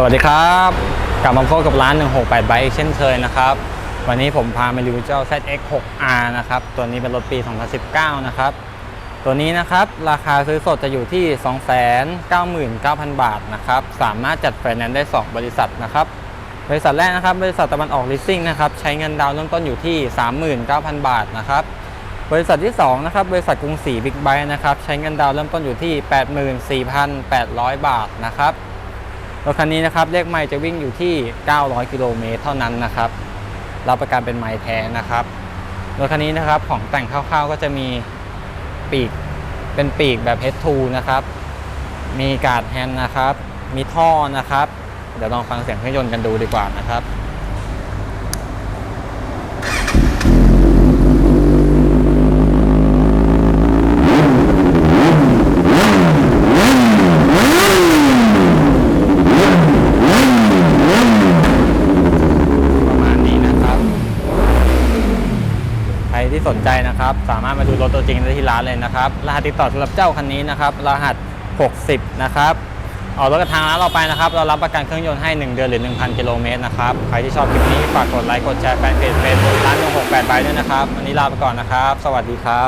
สวัสดีครับ กลับมาพบกับร้าน 168 b i อีกเช่นเคยนะครับ วันนี้ผมพามารีวิวเจ้า ZX6R นะครับ ตัวนี้เป็นรถปี 2019 นะครับ ตัวนี้นะครับ ราคาซื้อสดจะอยู่ที่ 299,000 บาทนะครับ สามารถจัดไฟแนนซ์ได้ 2 บริษัทนะครับ บริษัทแรกนะครับ บริษัทตะวันออกลิสซิ่งนะครับ ใช้เงินดาวน์เริ่มต้นอยู่ที่ 39,000 บาทนะครับ บริษัทที่2นะครับ บริษัทกรุงศรีบิ๊กไบค์นะครับ ใช้เงินดาวน์เริ่มต้นอยู่ที่ 84,800 บาทนะครับ รถคันนี้นะครับเลขไมล์จะวิ่งอยู่ที่ 900 กิโลเมตรเท่านั้นนะครับรับประกันเป็นไมล์แท้นะครับรถคันนี้นะครับของแต่งคร่าวๆก็จะมีปีกเป็นปีกแบบ H2 นะครับ มีการ์ดแฮนด์นะครับ มีท่อนะครับ เดี๋ยวลองฟังเสียงเครื่องยนต์กันดูดีกว่านะครับ ประมาณนี้นะครับ ใคร ที่สนใจนะครับ สามารถมาดูรถตัวจริงได้ที่ร้านเลยนะครับ รหัสติดต่อสำหรับเจ้าคันนี้นะครับ รหัส 60 นะครับออกรถกับทางร้านเราไปนะครับ เรารับประกันเครื่องยนต์ให้ 1 เดือนหรือ 1,000 กิโลเมตรนะครับ ใครที่ชอบคลิปนี้ฝากกดไลค์ กดแชร์แฟนเพจเฟซบุ๊กร้าน168บายด้วยนะครับ วันนี้ลาไปก่อนนะครับ สวัสดีครับ